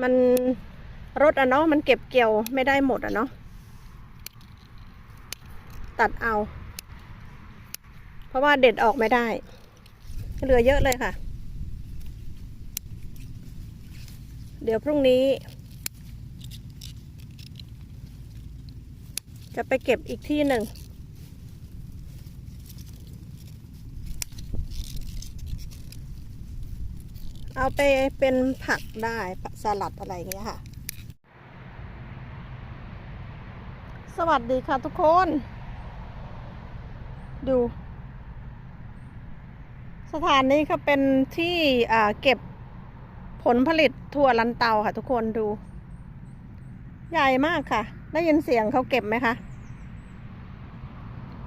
มันรถอะเนาะมันเก็บเกี่ยวไม่ได้หมดอะเนาะตัดเอา เพราะว่าเด็ดออกไม่ได้ เหลือเยอะเลยค่ะ เดี๋ยวพรุ่งนี้ จะไปเก็บอีกที่หนึ่ง เอาไปเป็นผักได้สลัดอะไรอย่างเงี้ยค่ะ สวัสดีค่ะทุกคน ดู สถานนี้เขาเป็นที่เก็บผลผลิตถั่วลันเตาค่ะทุกคนดู ใหญ่มากค่ะ ได้ยินเสียงเขาเก็บไหมคะ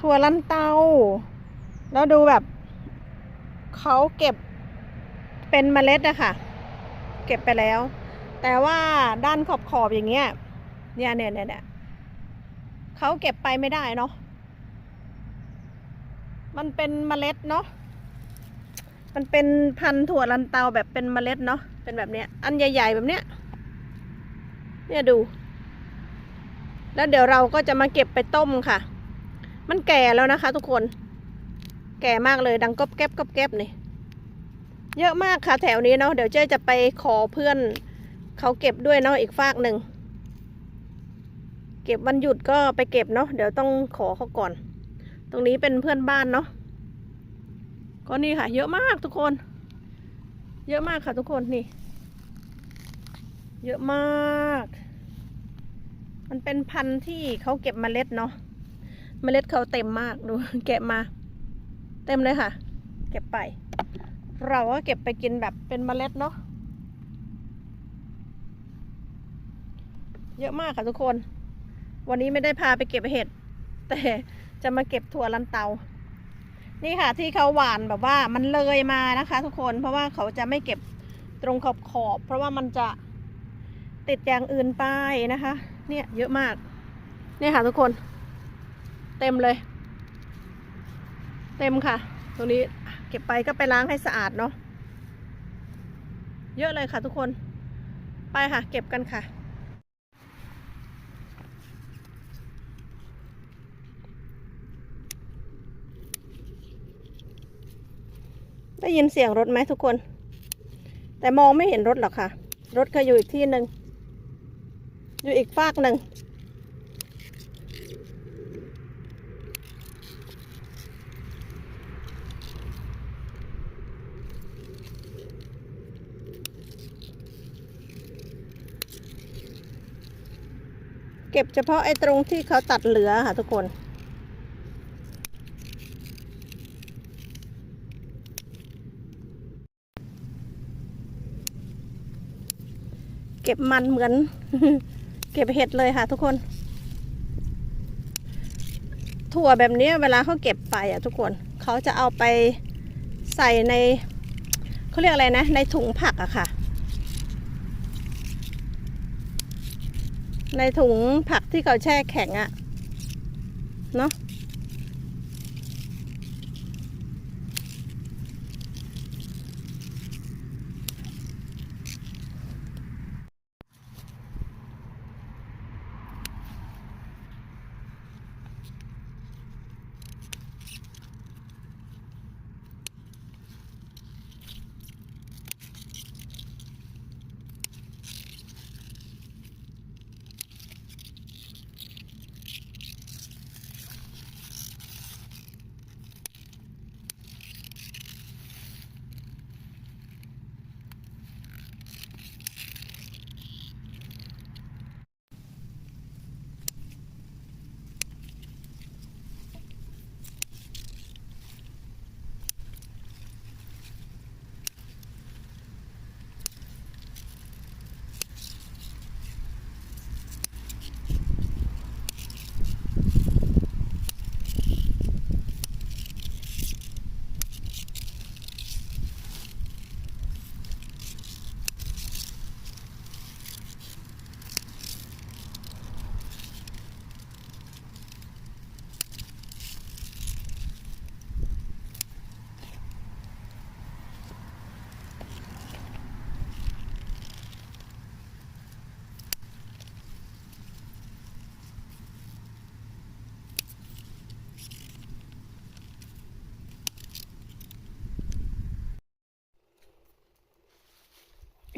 ถั่วลันเตา แล้วดูแบบเขาเก็บ เป็นเมล็ดอะค่ะ เก็บไปแล้ว แต่ว่าด้านขอบขอบๆอย่างเงี้ยเนี่ยเนี่ยเนี่ยเนี่ยเขาเก็บไปไม่ได้เนาะ มันเป็นเมล็ดเนาะ มันเป็นพันธุ์ถั่วลันเตาแบบเป็นเมล็ดเนาะ เป็นแบบเนี้ย อันใหญ่ ๆ แบบเนี้ย เนี่ยดู แล้วเดี๋ยวเราก็จะมาเก็บไปต้มค่ะ มันแก่แล้วนะคะ ทุกคน แก่มากเลยดังก๊อบแก๊บก๊อบแก๊บนี่ เยอะมากค่ะแถวนี้เนาะเดี๋ยวเจ๊จะไปขอเพื่อนเขาเก็บด้วยเนาะอีกฝากหนึ่ง เก็บวันหยุดก็ไปเก็บเนาะเดี๋ยวต้องขอเขาก่อน ตรงนี้เป็นเพื่อนบ้านเนาะก็นี่ค่ะ เยอะมากทุกคน เยอะมากค่ะทุกคนนี่ เยอะมาก มันเป็นพันธุ์ที่เขาเก็บเมล็ดเนาะเมล็ดเขาเต็มมากดูเก็บมา เต็มเลยค่ะ เก็บไป เราก็เก็บไปกินแบบเป็นเมล็ดเนาะเยอะมากค่ะทุกคน วันนี้ไม่ได้พาไปเก็บเห็ด แต่จะมาเก็บถั่วลันเตา นี่ค่ะที่เขาหวานแบบว่ามันเลยมานะคะ ทุกคน เพราะว่าเขาจะไม่เก็บตรงขอบขอบๆเพราะว่ามันจะติดอย่างอื่นไปนะคะ เนี่ยเยอะมาก เนี่ยค่ะทุกคน เต็มเลย เต็มค่ะ ตรงนี้ เก็บไปก็ไปล้างให้สะอาดเนาะเยอะเลยค่ะทุกคนไปค่ะ เก็บกันค่ะ ได้ยินเสียงรถไหมทุกคน แต่มองไม่เห็นรถหรอกค่ะ รถเขาอยู่อีกที่หนึ่งอยู่อีกฟากหนึ่ง ก็บเฉพาะไอ้ตรงที่เขาตัดเหลือค่ะทุกคน เก็บมันเหมือน เก็บเห็ดเลยค่ะทุกคน ถั่วแบบนี้เวลาเขาเก็บไปอะทุกคนเขาจะเอาไปใส่ในเขาเรียกอะไรนะ ในถุงผักอะค่ะ ในถุงผักที่เขาแช่แข็งอะเนาะ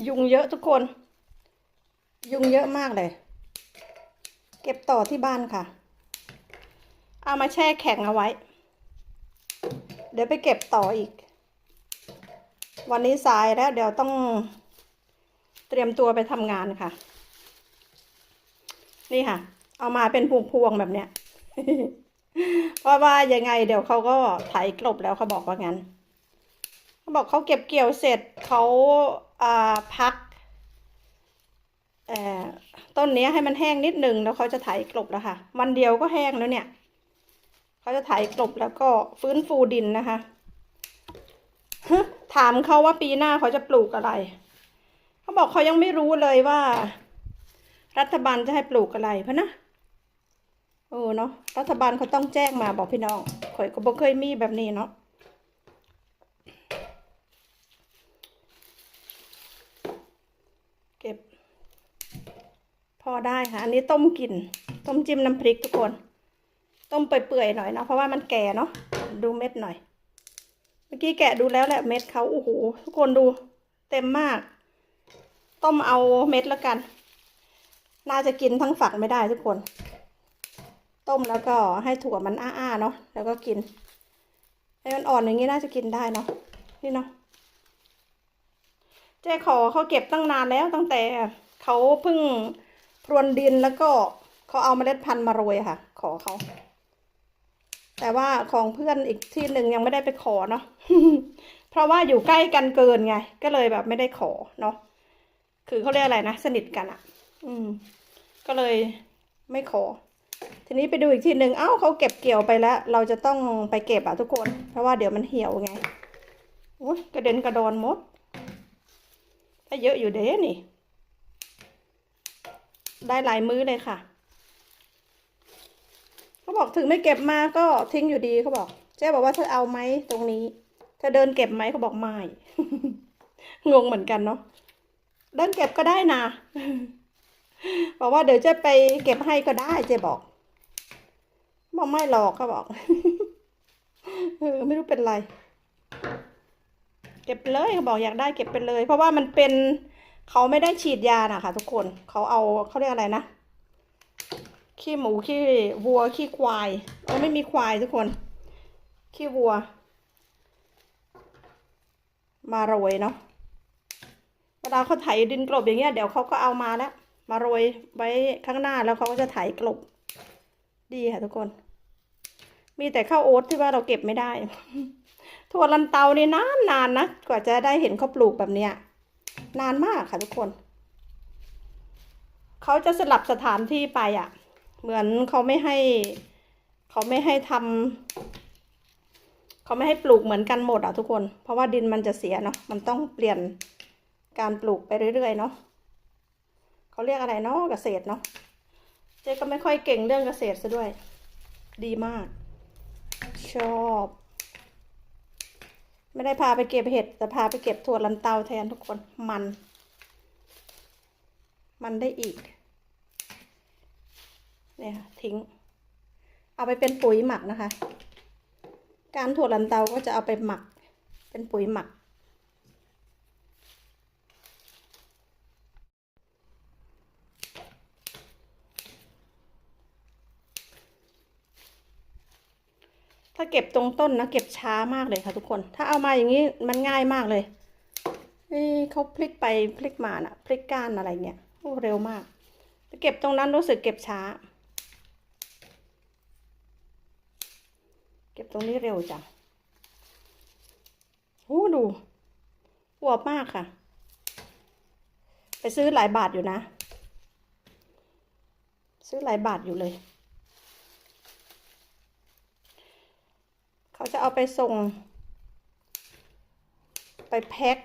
ยุงเยอะทุกคน ยุงเยอะมากเลย เก็บต่อที่บ้านค่ะ เอามาแช่แข็งเอาไว้ เดี๋ยวไปเก็บต่ออีก วันนี้สายแล้วเดี๋ยวต้องเตรียมตัวไปทำงานค่ะ นี่ค่ะ เอามาเป็นพวงๆแบบเนี้ย เพราะว่ายังไงเดี๋ยวเขาก็ไถกลบแล้วเขาบอกว่างั้น เขาบอกเขาเก็บเกี่ยวเสร็จเขา พักต้นนี้ให้มันแห้งนิดนึงแล้วเขาจะไถกลบแล้วค่ะ วันเดียวก็แห้งแล้วเนี่ย เขาจะไถกลบแล้วก็ฟื้นฟูดินนะคะฮะถามเขาว่าปีหน้าเขาจะปลูกอะไร เขาบอกเขายังไม่รู้เลยว่า รัฐบาลจะให้ปลูกอะไรเพราะนะเออเนาะรัฐบาลเขาต้องแจ้งมาบอกพี่น้องข่อยก็บ่เคยมีแบบนี้เนาะเก็บ พอได้ค่ะ อันนี้ต้มกิน ต้มจิ้มน้ำพริกทุกคน ต้มเปื่อยๆหน่อยเนาะเพราะว่ามันแก่เนาะดูเม็ดหน่อย เมื่อกี้แกะดูแล้วแหละเม็ดเขาโอ้โหทุกคนดู เต็มมาก ต้มเอาเม็ดแล้วกัน น่าจะกินทั้งฝักไม่ได้ทุกคน ต้มแล้วก็ให้ถั่วมันอ้าๆเนาะแล้วก็กินให้มันอ่อนอย่างนี้น่าจะกินได้เนาะนี่เนาะเจ๊ขอเขาเก็บตั้งนานแล้วตั้งแต่เขาเพิ่ง รวนดินแล้วก็เขาเอาเมล็ดพันธุ์มาโรยค่ะ ขอเขา แต่ว่าของเพื่อนอีกที่หนึ่งยังไม่ได้ไปขอเนาะเพราะว่าอยู่ใกล้กันเกินไง ก็เลยแบบไม่ได้ขอเนาะคือเขาเรียกอะไรนะสนิทกันอะ่ะ อืม ก็เลยไม่ขอ ทีนี้ไปดูอีกทีหนึ่งเอ้าเขาเก็บเกี่ยวไปแล้ว เราจะต้องไปเก็บอะทุกคน เพราะว่าเดี๋ยวมันเหี่ยวไงโอ้ยกระเด็นกระดอนมดถ้าเยอะอยู่เด้นี่ ได้หลายมื้อเลยค่ะ เขาบอกถึงไม่เก็บมาก็ทิ้งอยู่ดีเขาบอกเจ๊บอกว่าเธอเอาไหมตรงนี้เธอเดินเก็บไหมเขาบอกไม่งงเหมือนกันเนาะเดินเก็บก็ได้นะบอกว่าเดี๋ยวจะไปเก็บให้ก็ได้เจ๊บอกบอกไม่หรอกเขาบอกเออไม่รู้เป็นไร เก็บเลยเขาบอกอยากได้เก็บไปเลย เพราะว่ามันเป็น เขาไม่ได้ฉีดยานะคะทุกคนเขาเอาเขาเรียกอะไรนะขี้หมูขี้วัวขี้ควายเราไม่มีควายทุกคนขี้วัว มาโรยเนาะเวลาเขาไถดินกลบอย่างเงี้ยเดี๋ยวเขาก็เอามาแล้วมาโรยไว้ข้างหน้าแล้วเขาก็จะไถกลบ ดีค่ะทุกคน มีแต่ข้าวโอ๊ตที่ว่าเราเก็บไม่ได้ถั่วลันเตานี่นานนานนะกว่าจะได้เห็นเขาปลูกแบบเนี้ย นานมากค่ะทุกคน เขาจะสลับสถานที่ไปอะ เหมือนเขาไม่ให้ เขาไม่ให้ทำเขาไม่ให้ปลูกเหมือนกันหมดอะทุกคน เพราะว่าดินมันจะเสียเนาะ มันต้องเปลี่ยนการปลูกไปเรื่อยๆเนาะเขาเรียกอะไรเนาะเกษตรเนาะ เจ๊ก็ไม่ค่อยเก่งเรื่องเกษตรซะด้วย ดีมาก ชอบ ไม่ได้พาไปเก็บเห็ด แต่พาไปเก็บถั่วลันเตาแทนทุกคนมัน มันได้อีก เนี่ยค่ะทิ้ง เอาไปเป็นปุ๋ยหมักนะคะ การถั่วลันเตาก็จะเอาไปหมัก เป็นปุ๋ยหมัก ถ้าเก็บตรงต้นนะเก็บช้ามากเลยค่ะทุกคน ถ้าเอามาอย่างนี้มันง่ายมากเลยนี่เขาพลิกไปพลิกมาน่ะ พลิกก้านอะไรเงี้ยโอ้เร็วมากแต่เก็บตรงนั้นรู้สึกเก็บช้า เก็บตรงนี้เร็วจังโอ้ดูอวบมากค่ะ ไปซื้อหลายบาทอยู่นะ ซื้อหลายบาทอยู่เลย เขาจะเอาไปส่ง ไปแพ็ค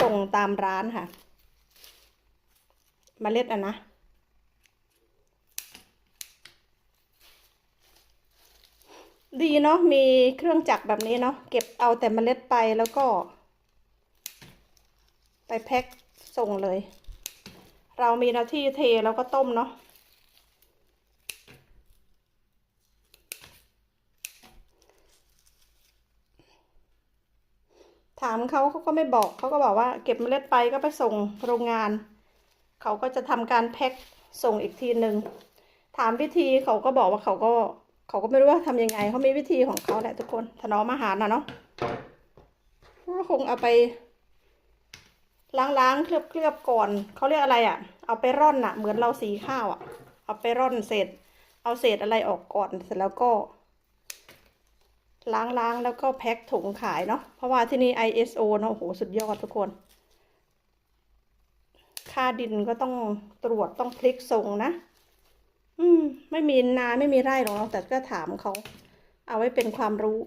ส่งตามร้านค่ะมเมล็ดอะนะดีเนาะมีเครื่องจักรแบบนี้เนาะเก็บเอาแต่เมล็ดไปแล้วก็ ไปแพ็คส่งเลย เรามีหน้าที่เทแล้วก็ต้มเนาะถามเขาเขาก็ไม่บอก เขาก็บอกว่าเก็บเมล็ดไปก็ไปส่งโรงงาน เขาก็จะทำการแพ็คส่งอีกทีหนึ่งถามวิธีเขาก็บอกว่าเขาก็ เขาก็ไม่รู้ว่าทำยังไงเขามีวิธีของเขาแหละทุกคนถนอมอาหารนะเนาะก็คงเอาไปล้างๆ เคลือบเคลือบก่อน เขาเรียกอะไรอะ่ะ เอาไปร่อนอะ่ะ เหมือนเราสีข้าวอะ่ะ เอาไปร่อนเศษเอาเศษอะไรออกก่อน เสร็จแล้วก็ ล้างล้างๆ แล้วก็แพ็คถุงขายเนาะเพราะว่าที่นี่ ISO เนอะโอ้โหสุดยอดทุกคน ค่าดินก็ต้องตรวจต้องพลิกส่งนะ อืม ไม่มีนาไม่มีไร่หรอกเนาแต่ก็ถามเขาเอาไว้เป็นความรู้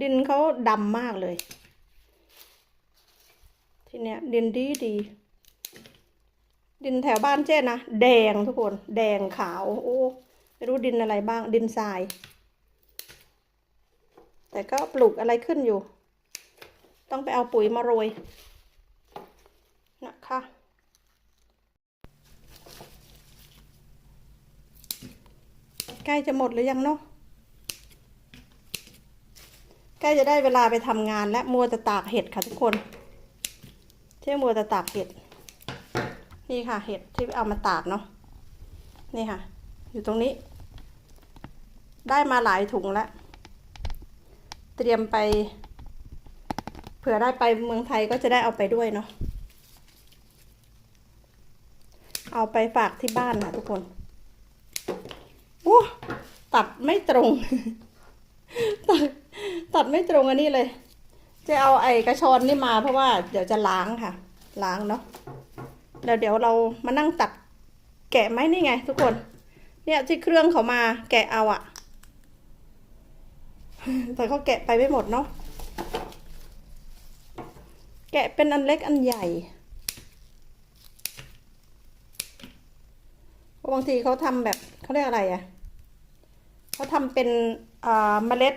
ดินเขาดำมากเลย ทีเนี้ยดินดีดีดินแถวบ้านเจ๊นะ แดงทุกคน แดงขาว โอ้ ไม่รู้ดินอะไรบ้างดินทราย แต่ก็ปลูกอะไรขึ้นอยู่ ต้องไปเอาปุ๋ยมาโรยนะคะใกล้จะหมดหรือยังเนาะใกล้จะได้เวลาไปทำงานและมัวแต่ตากเห็ดค่ะทุกคนเที่มัวแต่ตากเห็ด นี่ค่ะเห็ดที่เอามาตากเนาะนี่ค่ะ อยู่ตรงนี้ ได้มาหลายถุงแล้ว เตรียมไป เผื่อได้ไปเมืองไทยก็จะได้เอาไปด้วยเนาะเอาไปฝากที่บ้านค่ะทุกคนโอ้ตัดไม่ตรง ตัดตัดไม่ตรงอันนี้เลย จะเอาไอ้กระชอนนี่มาเพราะว่าเดี๋ยวจะล้างค่ะ ล้างเนาะแล้วเดี๋ยวเรามานั่งตัดแกะไหมนี่ไงทุกคน เนี่ยที่เครื่องเขามาแกะเอาอะแต่เขาแกะไปไม่หมดเนาะแกะเป็นอันเล็กอันใหญ่เพราะบางทีเขาทำแบบเขาเรียกอะไรอะเขาทำเป็นอ่าเมล็ด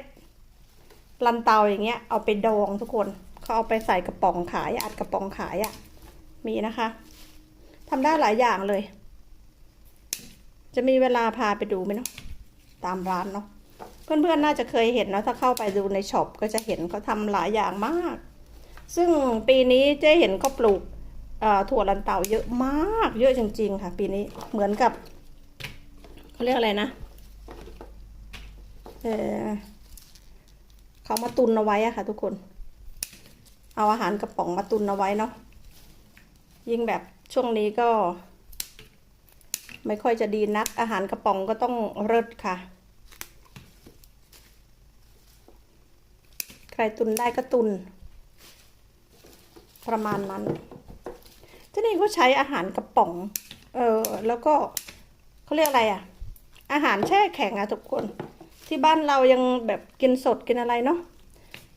ลันเตาอย่างเงี้ย เอาไปดองทุกคนเขาเอาไปใส่กระป๋องขายอัดกระป๋องขายอะมีนะคะทำได้หลายอย่างเลย จะมีเวลาพาไปดูไหมเนาะตามร้านเนาะเพื่อนๆน่าจะเคยเห็นเนาะถ้าเข้าไปดูในช็อปก็จะเห็นเขาทำหลายอย่างมาก ซึ่งปีนี้เจ๊เห็นเขาปลูกถั่วลันเตาเยอะมาก เยอะจริง ๆ ค่ะ ปีนี้เหมือนกับเขาเรียกอะไรนะเออเขามาตุนเอาไว้อะค่ะ ทุกคน เอาอาหารกระป๋องมาตุนเอาไว้เนาะยิ่งแบบช่วงนี้ก็ ไม่ค่อยจะดีนัก อาหารกระป๋องก็ต้องเลิศค่ะ ใครตุนได้ก็ตุน ประมาณนั้นที่นี่เขาใช้อาหารกระป๋อง เออ แล้วก็เขาเรียกอะไรอะ่ะ อาหารแช่แข็งอะทุกคน ที่บ้านเรายังแบบกินสดกินอะไรเนาะ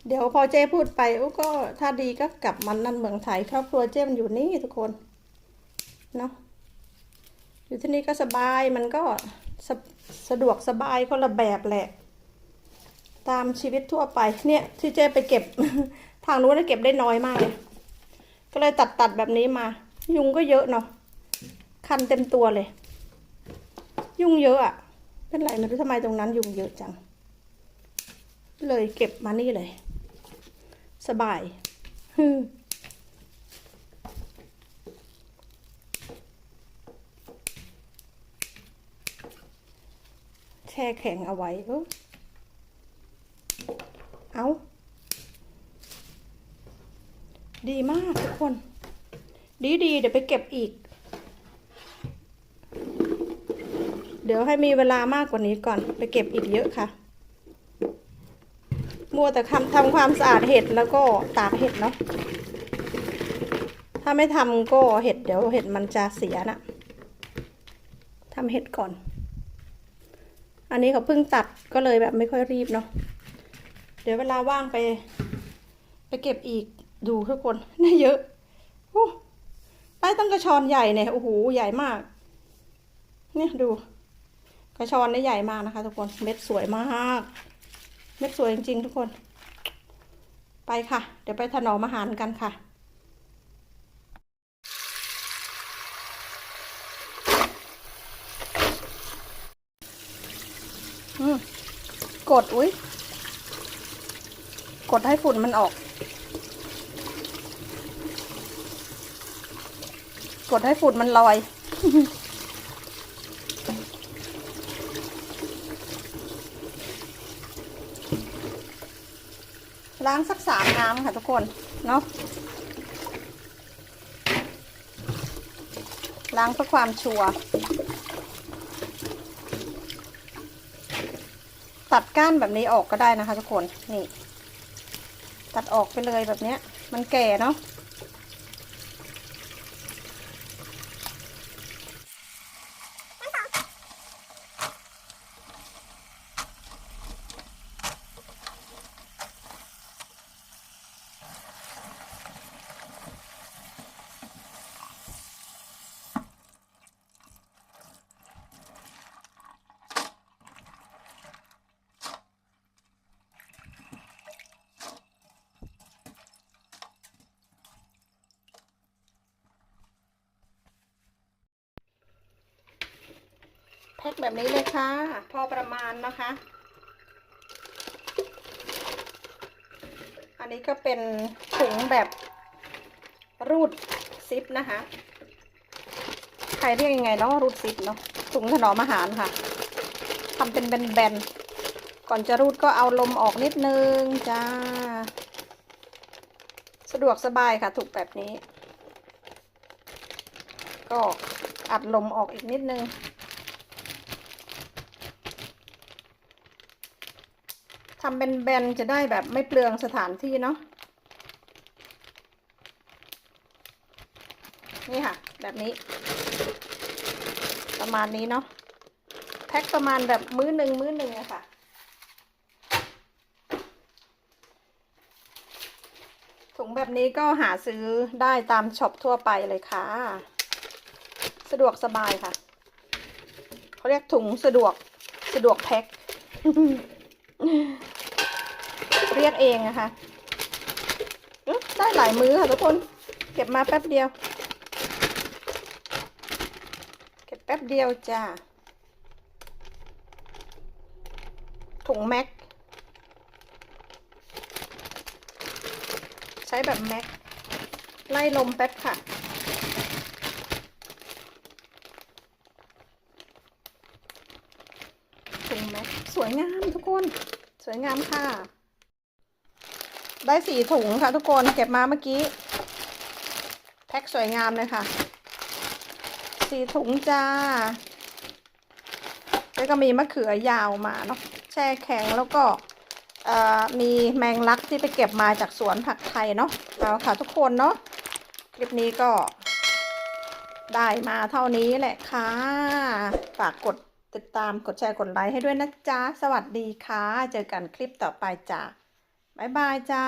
เดี๋ยวพอเจ้พูดไปอุ๊ก็ถ้าดีก็กลับมันนั่นเมืองไทยครอบครัวเจ้มันอยู่นี่ทุกคน เนาะ อยู่ที่นี่ก็สบายมันก็สะสะดวกสบายคนละแบบแหละ ตามชีวิตทั่วไปเนี่ยที่เจ๊ไปเก็บ ทางนู้นเก็บได้น้อยมากเลยก็เลยตัดตัดแบบนี้มา ยุงก็เยอะเนาะคันเต็มตัวเลย ยุงเยอะอะเป็นไรไม่รู้ทำไมตรงนั้น ยุงเยอะจัง เลยเก็บมานี่เลย สบายฮึ ช่แข็งเอาไว้ เอา ดีมากทุกคน ดีดีเดี๋ยวไปเก็บอีก เดี๋ยวให้มีเวลามากกว่านี้ก่อน ไปเก็บอีกเยอะค่ะ มัวแต่ทำทำความสะอาดเห็ดแล้วก็ตากเห็ดเนาะ ถ้าไม่ทำก็เห็ดเดี๋ยวเห็ดมันจะเสียนะทำเห็ดก่อน อันนี้เขาเพิ่งตัดก็เลยแบบไม่ค่อยรีบเนาะ เดี๋ยวเวลาว่างไป ไปเก็บอีกดูทุกคนได้เยอะโอ้ได้ตั้งกระชอนใหญ่เนี่ยโอ้โหใหญ่มาก เนี่ยดู กระชอนได้ใหญ่มากนะคะ ทุกคนเม็ดสวยมาก เม็ดสวยจริงๆ ทุกคน ไปค่ะ เดี๋ยวไปถนอมอาหารกันค่ะ อืม กดอุ้ยกดให้ฝุ่นมันออก กดให้ฝุ่นมันลอยล้างสักสามน้ำค่ะทุกคนเนาะล้างเพื่อความชัวร์ ตัดก้านแบบนี้ออกก็ได้นะคะทุกคน นี่ ตัดออกไปเลยแบบเนี้ย มันแก่เนาะ พ็คแบบนี้เลยค่ะ พอประมาณนะคะ อันนี้ก็เป็นถุงแบบรูดซิปนะคะ ใครเรียกยังไงเนาะรูดซิปเนาะถุงถนอมอาหารค่ะทำเป็นแบนๆ ก่อนจะรูดก็เอาลมออกนิดนึงจ้า สะดวกสบายค่ะถูกแบบนี้ ก็อัดลมออกอีกนิดนึง ทำเป็นแบนๆจะได้แบบไม่เปลืองสถานที่เนาะนี่ค่ะ แบบนี้ ประมาณนี้เนาะแพ็คประมาณแบบมื้อหนึ่งมื้อหนึ่งอะค่ะถุงแบบนี้ก็หาซื้อได้ตามช็อปทั่วไปเลยค่ะ สะดวกสบายค่ะเขาเรียกถุงสะดวกสะดวกแพ็ค เรียกเองนะคะได้หลายมื้อค่ะทุกคน เก็บมาแป๊บเดียว เก็บแป๊บเดียวจ้าถุงแม็ก ใช้แบบแม็ก ไล่ลมแป๊บค่ะถุงแม็ก สวยงามทุกคน สวยงามค่ะ ได้สี่ถุงค่ะทุกคนเก็บมาเมื่อกี้ แพ็คสวยงามเลยค่ะสี่ถุงจ้าแล้วก็มีมะเขือยาวมาเนาะแช่แข็งแล้วก็มีแมงลักที่ไปเก็บมาจากสวนผักไทยเนาะเอาค่ะทุกคนเนาะคลิปนี้ก็ได้มาเท่านี้แหละค่ะ ฝากกดติดตามกดแชร์กดไลค์ให้ด้วยนะจ๊ะ สวัสดีค่ะ เจอกันคลิปต่อไปจ้ะ บ๊ายบายจ้า